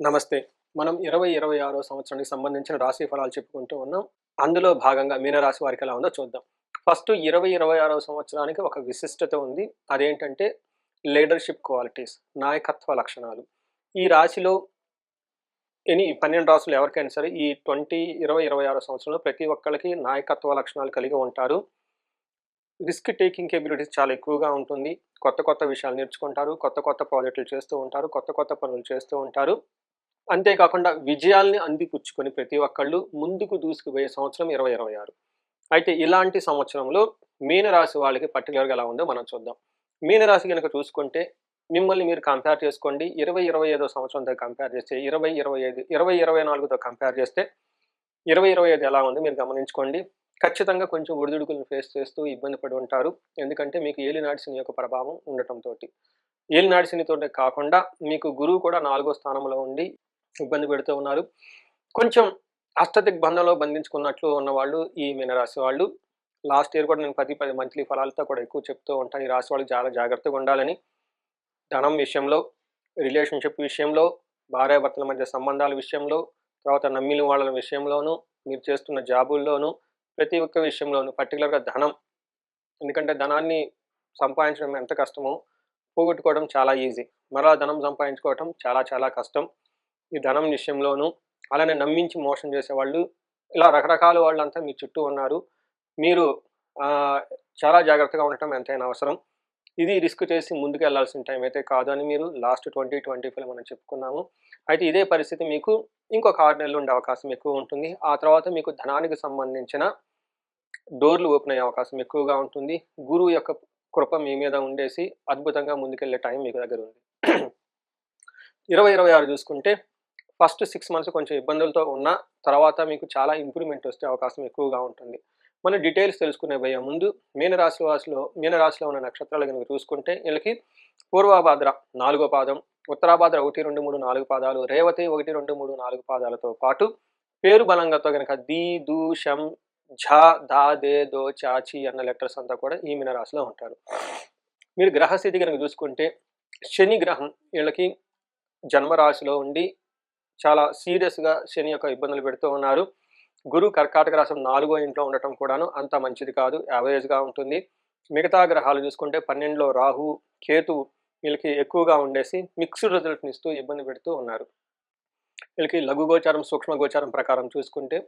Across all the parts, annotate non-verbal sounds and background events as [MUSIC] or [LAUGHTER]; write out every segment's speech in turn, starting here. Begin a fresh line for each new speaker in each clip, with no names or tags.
నమస్తే. మనం ఇరవై ఇరవై ఆరో సంవత్సరానికి సంబంధించిన రాశి ఫలాలు చెప్పుకుంటూ ఉన్నాం. అందులో భాగంగా మీనరాశి వారికి ఎలా ఉందో చూద్దాం. ఫస్ట్ ఇరవై ఇరవై ఆరో సంవత్సరానికి ఒక విశిష్టత ఉంది. అదేంటంటే లీడర్షిప్ క్వాలిటీస్ నాయకత్వ లక్షణాలు. ఈ రాశిలో ఎనీ పన్నెండు రాసులు ఎవరికైనా సరే ఈ ట్వంటీ ఇరవై ఇరవై ఆరో సంవత్సరంలో ప్రతి ఒక్కరికి నాయకత్వ లక్షణాలు కలిగి ఉంటారు. రిస్క్ టేకింగ్ కేబిలిటీస్ చాలా ఎక్కువగా ఉంటుంది. కొత్త కొత్త విషయాలు నేర్చుకుంటారు. కొత్త కొత్త ప్రాజెక్టులు చేస్తూ ఉంటారు. కొత్త కొత్త పనులు చేస్తూ ఉంటారు. అంతేకాకుండా విజయాల్ని అందిపుచ్చుకొని ప్రతి ఒక్కళ్ళు ముందుకు దూసుకుపోయే సంవత్సరం ఇరవై ఇరవై ఆరు. అయితే ఇలాంటి సంవత్సరంలో మీనరాశి వాళ్ళకి పర్టికులర్గా ఎలా ఉందో మనం చూద్దాం. మీనరాశి కనుక చూసుకుంటే మిమ్మల్ని మీరు కంపేర్ చేసుకోండి. ఇరవై ఇరవై ఐదో సంవత్సరంతో కంపేర్ చేస్తే ఇరవై ఇరవై ఐదు ఇరవై ఇరవై నాలుగుతో కంపేర్ చేస్తే ఇరవై ఇరవై ఐదు ఎలా ఉంది మీరు గమనించుకోండి. ఖచ్చితంగా కొంచెం ఒడిదుడుకులను ఫేస్ చేస్తూ ఇబ్బంది పడి ఉంటారు. ఎందుకంటే మీకు ఏలినాటి శని యొక్క ప్రభావం ఉండటంతో ఏలినాటి శనితో కాకుండా మీకు గురువు కూడా నాలుగో స్థానంలో ఉండి ఇబ్బంది పెడుతూ ఉన్నారు. కొంచెం అష్టదిగ్బంధంలో బంధించుకున్నట్లు ఉన్నవాళ్ళు ఈ మీనరాశి వాళ్ళు. లాస్ట్ ఇయర్ కూడా నేను పది పది మంత్లీ ఫలాలతో కూడా ఎక్కువ చెప్తూ ఉంటాను ఈ రాశి వాళ్ళు చాలా జాగ్రత్తగా ఉండాలని. ధనం విషయంలో రిలేషన్షిప్ విషయంలో భార్యాభర్తల మధ్య సంబంధాల విషయంలో తర్వాత నమ్మిన వాళ్ళ విషయంలోనూ మీరు చేస్తున్న జాబుల్లోనూ ప్రతి ఒక్క విషయంలోనూ పర్టికులర్గా ధనం. ఎందుకంటే ధనాన్ని సంపాదించడం ఎంత కష్టమో పోగొట్టుకోవడం చాలా ఈజీ. మరలా ధనం సంపాదించుకోవడం చాలా చాలా కష్టం. ఈ ధనం విషయంలోనూ అలానే నమ్మించి మోసం చేసేవాళ్ళు ఇలా రకరకాల వాళ్ళంతా మీ చుట్టూ ఉన్నారు. మీరు చాలా జాగ్రత్తగా ఉండటం ఎంతైనా అవసరం. ఇది రిస్క్ చేసి ముందుకు వెళ్ళాల్సిన టైం అయితే కాదు అని మీరు లాస్ట్ ట్వంటీ ట్వంటీ ఫైవ్ మనం చెప్పుకున్నాము. అయితే ఇదే పరిస్థితి మీకు ఇంకొక ఆరు నెలలు ఉండే అవకాశం ఎక్కువ ఉంటుంది. ఆ తర్వాత మీకు ధనానికి సంబంధించిన డోర్లు ఓపెన్ అయ్యే అవకాశం ఎక్కువగా ఉంటుంది. గురువు యొక్క కృప మీ మీద ఉండేసి అద్భుతంగా ముందుకెళ్ళే టైం మీకు దగ్గర ఉంది. [CLEARS THROAT] ఇరవై ఇరవై ఆరు చూసుకుంటే ఫస్ట్ సిక్స్ మంత్స్ కొంచెం ఇబ్బందులతో ఉన్న తర్వాత మీకు చాలా ఇంప్రూవ్మెంట్ వచ్చే అవకాశం ఎక్కువగా ఉంటుంది. మన డీటెయిల్స్ తెలుసుకునే పోయే ముందు మీనరాశి వాసులో మీనరాశిలో ఉన్న నక్షత్రాలు కనుక చూసుకుంటే వీళ్ళకి పూర్వభాద్ర నాలుగో పాదం ఉత్తరాభాద్ర ఒకటి రెండు మూడు నాలుగు పాదాలు రేవతి ఒకటి రెండు మూడు నాలుగు పాదాలతో పాటు పేరు బలంగాతో కనుక ది దు షం ఝ దా దే దో చాచి అన్న లెటర్స్ అంతా కూడా ఈ మీనరాశిలో ఉంటారు. మీరు గ్రహస్థితి కనుక చూసుకుంటే శని గ్రహం వీళ్ళకి జన్మరాశిలో ఉండి చాలా సీరియస్గా శని యొక్క ఇబ్బందులు పెడుతూ ఉన్నారు. గురు కర్కాటక రాసం నాలుగో ఇంట్లో ఉండటం కూడాను అంత మంచిది కాదు యావరేజ్గా ఉంటుంది. మిగతా గ్రహాలు చూసుకుంటే పన్నెండులో రాహు కేతు వీళ్ళకి ఎక్కువగా ఉండేసి మిక్స్డ్ రిజల్ట్ని ఇస్తూ ఇబ్బంది పెడుతూ ఉన్నారు. వీళ్ళకి లఘు గోచారం సూక్ష్మ గోచారం ప్రకారం చూసుకుంటే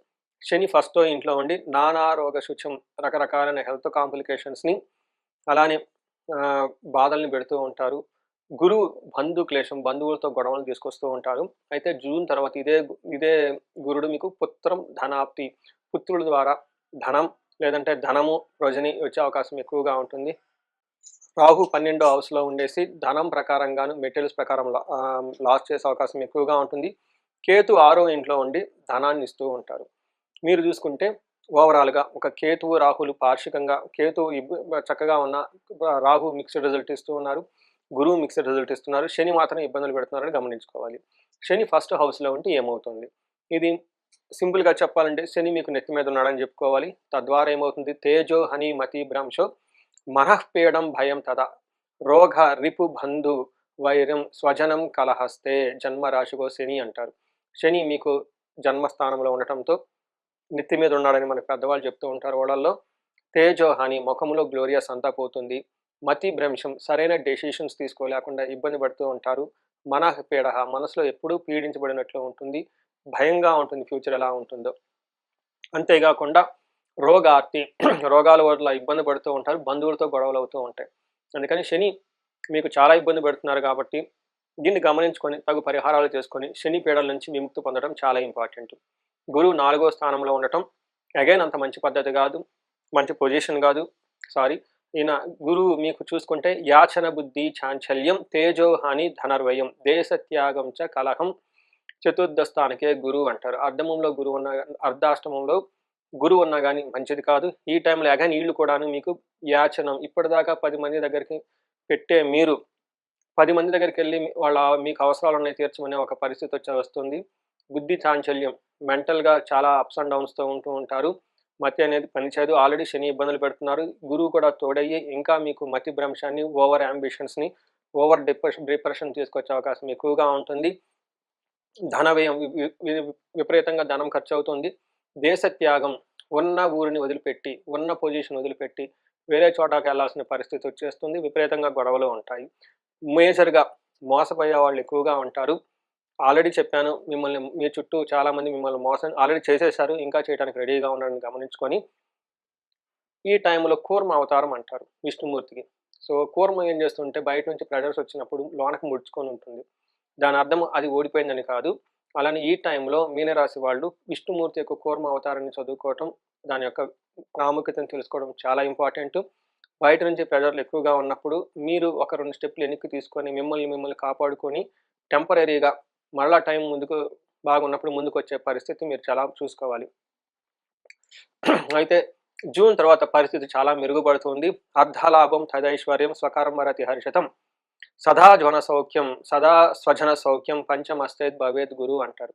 శని ఫస్టో ఇంట్లో ఉండి నానా రోగ శుచం రకరకాలైన హెల్త్ కాంప్లికేషన్స్ని అలానే బాధల్ని పెడుతూ ఉంటారు. గురువు బంధు క్లేశం బంధువులతో గొడవలు తీసుకొస్తూ ఉంటారు. అయితే జూన్ తర్వాత ఇదే ఇదే గురుడు మీకు పుత్రం ధనాప్తి. పుత్రుల ద్వారా ధనం లేదంటే ధనము రజని వచ్చే అవకాశం ఎక్కువగా ఉంటుంది. రాహు పన్నెండో హౌస్లో ఉండేసి ధనం ప్రకారంగాను మెటీరియల్స్ ప్రకారం లా- లాస్ చేసే అవకాశం ఎక్కువగా ఉంటుంది. కేతు ఆరో ఇంట్లో ఉండి ధనాన్ని ఇస్తూ ఉంటారు. మీరు చూసుకుంటే ఓవరాల్గా ఒక కేతువు రాహులు పార్షికంగా కేతు చక్కగా ఉన్న రాహు మిక్స్డ్ రిజల్ట్ ఇస్తూ ఉన్నారు. గురువు మిక్స్డ్ రిజల్ట్ ఇస్తున్నారు. శని మాత్రం ఇబ్బందులు పెడుతున్నారని గమనించుకోవాలి. శని ఫస్ట్ హౌస్లో ఉంటే ఏమవుతుంది? ఇది సింపుల్గా చెప్పాలంటే శని మీకు నెత్తి మీద ఉన్నాడని చెప్పుకోవాలి. తద్వారా ఏమవుతుంది? తేజో హని మతి భ్రంశో మనఃపీడం భయం తదా. రోగ రిపు బంధు వైరం స్వజనం కలహస్తే జన్మరాశిగో శని అంటారు. శని మీకు జన్మస్థానంలో ఉండటంతో నెత్తి మీద ఉన్నాడని మన పెద్దవాళ్ళు చెప్తూ ఉంటారు వాళ్ళల్లో తేజో హాని ముఖంలో గ్లోరియస్ అంతా పోతుంది. మతి భ్రంశం సరైన డెసిషన్స్ తీసుకోలేకుండా ఇబ్బంది పడుతూ ఉంటారు. మన పీడ మనసులో ఎప్పుడూ పీడించబడినట్లు ఉంటుంది. భయంగా ఉంటుంది ఫ్యూచర్ ఎలా ఉంటుందో. అంతేకాకుండా రోగార్తి [CLEARS THROAT] రోగాల వల్ల ఇబ్బంది పడుతూ ఉంటారు బంధువులతో గొడవలు అవుతూ ఉంటాయి. అందుకని శని మీకు చాలా ఇబ్బంది పెడుతున్నారు కాబట్టి దీన్ని గమనించుకొని తగు పరిహారాలు చేసుకొని శని పీడల నుంచి విముక్తి పొందడం చాలా ఇంపార్టెంట్ గురువు నాలుగో స్థానంలో ఉండటం అగైన్ అంత మంచి పద్ధతి కాదు మంచి పొజిషన్ కాదు సారీ ఈయన గురువు మీకు చూసుకుంటే యాచన బుద్ధి చాంచల్యం తేజోహాని ధనర్వయం దేశత్యాగం చ కలహం చతుర్థ స్థానికే గురువు అంటారు. అర్ధమంలో గురువు ఉన్న అర్ధాష్టమంలో గురువు ఉన్నా కానీ మంచిది కాదు. ఈ టైంలో అగైన్ నీళ్ళు కూడాను మీకు యాచనం ఇప్పటిదాకా పది మంది దగ్గరికి పెట్టే మీరు పది మంది దగ్గరికి వెళ్ళి వాళ్ళ మీకు అవసరాలు ఉన్నాయి తీర్చమనే ఒక పరిస్థితి వచ్చే వస్తుంది. బుద్ధి చాంచల్యం మెంటల్గా చాలా అప్స్ అండ్ డౌన్స్తో ఉంటూ ఉంటారు. మతి అనేది పనిచేయదు ఆల్రెడీ శని ఇబ్బందులు పెడుతున్నారు. గురువు కూడా తోడయ్యి ఇంకా మీకు మతి భ్రంశాన్ని ఓవర్ అంబిషన్స్ని ఓవర్ డిప్రెషన్ డిప్రెషన్ తీసుకొచ్చే అవకాశం ఎక్కువగా ఉంటుంది. ధన వ్యయం విపరీతంగా ధనం ఖర్చు అవుతుంది. దేశ త్యాగం ఉన్న ఊరిని వదిలిపెట్టి ఉన్న పొజిషన్ వదిలిపెట్టి వేరే చోటకి వెళ్ళాల్సిన పరిస్థితి వచ్చేస్తుంది. విపరీతంగా గొడవలు ఉంటాయి. మేజర్గా మోసపోయే వాళ్ళు ఎక్కువగా ఉంటారు. ఆల్రెడీ చెప్పాను మిమ్మల్ని మీ చుట్టూ చాలామంది మిమ్మల్ని మోసం ఆల్రెడీ చేసేసారు ఇంకా చేయడానికి రెడీగా ఉన్నారని గమనించుకొని ఈ టైంలో కూర్మ అవతారం అంటారు విష్ణుమూర్తికి. సో కూర్మ ఏం చేస్తుంటే బయట నుంచి ప్రెజర్స్ వచ్చినప్పుడు లోనకి ముడుచుకొని ఉంటుంది. దాని అర్థం అది ఓడిపోయిందని కాదు. అలానే ఈ టైంలో మీనరాశి వాళ్ళు విష్ణుమూర్తి యొక్క కూర్మ అవతారాన్ని చదువుకోవటం దాని యొక్క ప్రాముఖ్యతను తెలుసుకోవడం చాలా ఇంపార్టెంట్. బయట నుంచి ప్రెజర్లు ఎక్కువగా ఉన్నప్పుడు మీరు ఒక రెండు స్టెప్లు వెనక్కి తీసుకొని మిమ్మల్ని మిమ్మల్ని కాపాడుకొని టెంపరీగా మరలా టైం ముందుకు బాగున్నప్పుడు ముందుకు వచ్చే పరిస్థితి మీరు చాలా చూసుకోవాలి. అయితే జూన్ తర్వాత పరిస్థితి చాలా మెరుగుపడుతుంది. అర్ధలాభం తదైశ్వర్యం స్వకర్మరతి హర్షతం. సదా జ్వన సౌఖ్యం సదా స్వజన సౌఖ్యం పంచమస్తేద్ భవేద్ గురు అంటారు.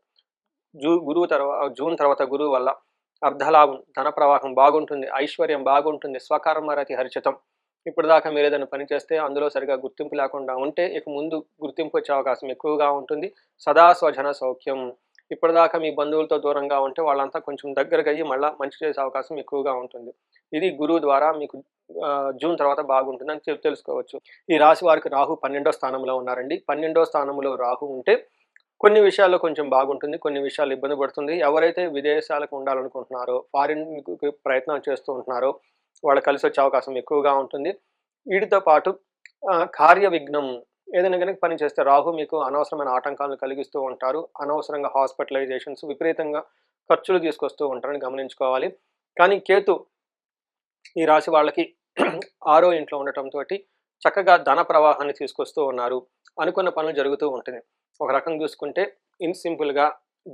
జూ గురువు తర్వాత జూన్ తర్వాత గురువు వల్ల అర్ధలాభం ధన ప్రవాహం బాగుంటుంది ఐశ్వర్యం బాగుంటుంది స్వకర్మరతి హర్షితం. ఇప్పుడు దాకా మీరు ఏదైనా పని చేస్తే అందులో సరిగా గుర్తింపు లేకుండా ఉంటే ఇక ముందు గుర్తింపు వచ్చే అవకాశం ఎక్కువగా ఉంటుంది. సదా స్వజన సౌఖ్యం. ఇప్పటిదాకా మీ బంధువులతో దూరంగా ఉంటే వాళ్ళంతా కొంచెం దగ్గరకు అయ్యి మళ్ళీ మంచి చేసే అవకాశం ఎక్కువగా ఉంటుంది. ఇది గురువు ద్వారా మీకు జూన్ తర్వాత బాగుంటుందని చెప్పి తెలుసుకోవచ్చు. ఈ రాశి వారికి రాహు పన్నెండో స్థానంలో ఉన్నారండి. పన్నెండో స్థానంలో రాహు ఉంటే కొన్ని విషయాల్లో కొంచెం బాగుంటుంది కొన్ని విషయాలు ఇబ్బంది పడుతుంది. ఎవరైతే విదేశాలకు ఉండాలనుకుంటున్నారో ఫారిన్ ప్రయత్నం చేస్తూ ఉంటున్నారో వాళ్ళు కలిసి వచ్చే అవకాశం ఎక్కువగా ఉంటుంది. వీటితో పాటు కార్య విఘ్నం ఏదైనా కనుక పని చేస్తే రాహు మీకు అనవసరమైన ఆటంకాలను కలిగిస్తూ ఉంటారు. అనవసరంగా హాస్పిటలైజేషన్స్ విపరీతంగా ఖర్చులు తీసుకొస్తూ ఉంటారని గమనించుకోవాలి. కానీ కేతు ఈ రాశి వాళ్ళకి [CLEARS THROAT] ఆరో ఇంట్లో ఉండటంతో చక్కగా ధన ప్రవాహాన్ని తీసుకొస్తూ ఉన్నారు. అనుకున్న పనులు జరుగుతూ ఉంటుంది. ఒక రకం చూసుకుంటే ఇన్ సింపుల్గా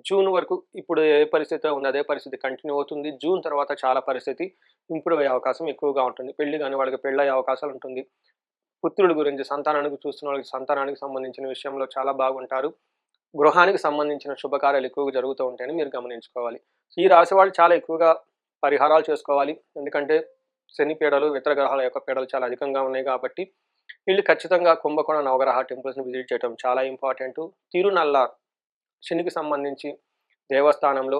జూన్ వరకు ఇప్పుడు ఏ పరిస్థితి ఉంది అదే పరిస్థితి కంటిన్యూ అవుతుంది. జూన్ తర్వాత చాలా పరిస్థితి ఇంప్రూవ్ అయ్యే అవకాశం ఎక్కువగా ఉంటుంది. పెళ్ళి కానీ వాళ్ళకి పెళ్ళయ్యే అవకాశాలు ఉంటుంది. పుత్రుల గురించి సంతానానికి చూస్తున్న వాళ్ళకి సంతానానికి సంబంధించిన విషయంలో చాలా బాగుంటారు. గృహానికి సంబంధించిన శుభకార్యాలు ఎక్కువగా జరుగుతూ ఉంటాయని మీరు గమనించుకోవాలి. ఈ రాశి వాళ్ళు చాలా ఎక్కువగా పరిహారాలు చేసుకోవాలి. ఎందుకంటే శని పీడలు ఇతర గ్రహాల యొక్క పీడలు చాలా అధికంగా ఉన్నాయి కాబట్టి వీళ్ళు ఖచ్చితంగా కుంభకోణ నవగ్రహ టెంపుల్స్ని విజిట్ చేయడం చాలా ఇంపార్టెంట్. తిరునల్లార్ శనికి సంబంధించి దేవస్థానంలో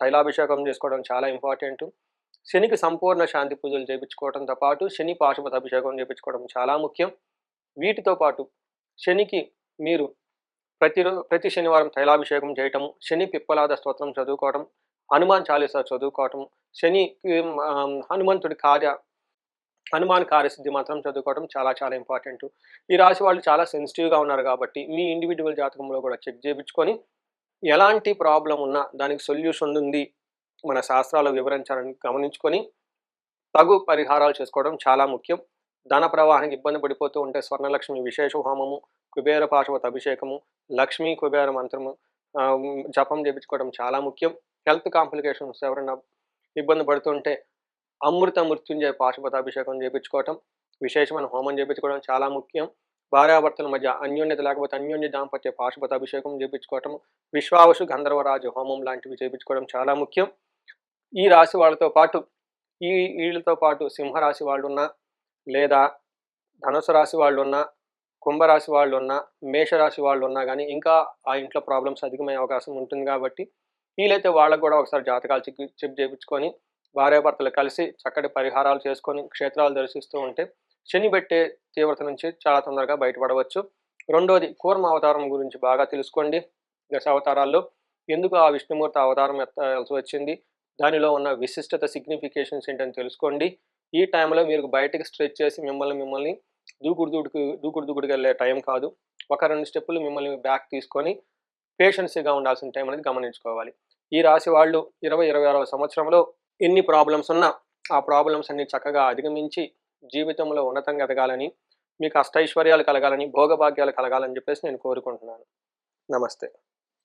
తైలాభిషేకం చేసుకోవడం చాలా ఇంపార్టెంట్. శనికి సంపూర్ణ శాంతి పూజలు చేయించుకోవడంతో పాటు శని పాశుపత అభిషేకం చేయించుకోవడం చాలా ముఖ్యం. వీటితో పాటు శనికి మీరు ప్రతిరో ప్రతి శనివారం తైలాభిషేకం చేయటం శని పిప్పలాద స్తోత్రం చదువుకోవటం హనుమాన్ చాలీసా చదువుకోవటం శని హనుమంతుడి కార్య హనుమాన్ కార్యసిద్ధి మాత్రం చదువుకోవడం చాలా చాలా ఇంపార్టెంట్ ఈ రాశి వాళ్ళు చాలా సెన్సిటివ్గా ఉన్నారు కాబట్టి మీ ఇండివిజువల్ జాతకంలో కూడా చెక్ చేయించుకొని ఎలాంటి ప్రాబ్లం ఉన్నా దానికి సొల్యూషన్ ఉంది మన శాస్త్రాలు వివరించాలని గమనించుకొని తగు పరిహారాలు చేసుకోవడం చాలా ముఖ్యం. ధన ప్రవాహానికి ఇబ్బంది పడిపోతూ ఉంటే స్వర్ణలక్ష్మి విశేష హోమము కుబేర పాశవత అభిషేకము లక్ష్మీ కుబేర మంత్రము జపం చేయించుకోవడం చాలా ముఖ్యం. హెల్త్ కాంప్లికేషన్స్ ఎవరైనా ఇబ్బంది పడుతుంటే అమృత మృత్యుంజయ పాశుపతాభిషేకం చేయించుకోవటం విశేషమైన హోమం చేయించుకోవడం చాలా ముఖ్యం. భార్యాభర్తల మధ్య అన్యోన్యత లేకపోతే అన్యోన్య దాంపత్య పాశుపతాభిషేకం చేయించుకోవటం విశ్వావసు గంధర్వరాజు హోమం లాంటివి చేయించుకోవడం చాలా ముఖ్యం. ఈ రాశి వాళ్ళతో పాటు ఈ వీళ్ళతో పాటు సింహరాశి వాళ్ళు ఉన్నా లేదా ధనుసు రాశి వాళ్ళున్నా కుంభరాశి వాళ్ళు ఉన్నా మేషరాశి వాళ్ళు ఉన్నా కానీ ఇంకా ఆ ఇంట్లో ప్రాబ్లమ్స్ అధికమయ్యే అవకాశం ఉంటుంది కాబట్టి వీలైతే వాళ్ళకు కూడా ఒకసారి జాతకాలు చెక్ చెక్ చేయించుకొని భార్యాభర్తలు కలిసి చక్కటి పరిహారాలు చేసుకొని క్షేత్రాలు దర్శిస్తూ ఉంటే శని పెట్టే తీవ్రత నుంచి చాలా తొందరగా బయటపడవచ్చు. రెండోది కూర్మ అవతారం గురించి బాగా తెలుసుకోండి. దశ అవతారాల్లో ఎందుకు ఆ విష్ణుమూర్తి అవతారం ఎత్తాల్సి వచ్చింది? దానిలో ఉన్న విశిష్టత సిగ్నిఫికేషన్స్ ఏంటని తెలుసుకోండి. ఈ టైంలో మీరు బయటకు స్ట్రెచ్ చేసి మిమ్మల్ని మిమ్మల్ని దూకుడు దూకుడు దూకుడు దూకుడుకు వెళ్ళే టైం కాదు. ఒక రెండు స్టెప్పులు మిమ్మల్ని బ్యాక్ తీసుకొని పేషెన్సీగా ఉండాల్సిన టైం అనేది గమనించుకోవాలి. ఈ రాశి వాళ్ళు ఇరవై ఇరవై ఆరవ సంవత్సరంలో ఎన్ని ప్రాబ్లమ్స్ ఉన్నా ఆ ప్రాబ్లమ్స్ అన్ని చక్కగా అధిగమించి జీవితంలో ఉన్నతంగా ఎదగాలని మీకు అష్టైశ్వర్యాలు కలగాలని భోగభాగ్యాలు కలగాలని చెప్పేసి నేను కోరుకుంటున్నాను. నమస్తే.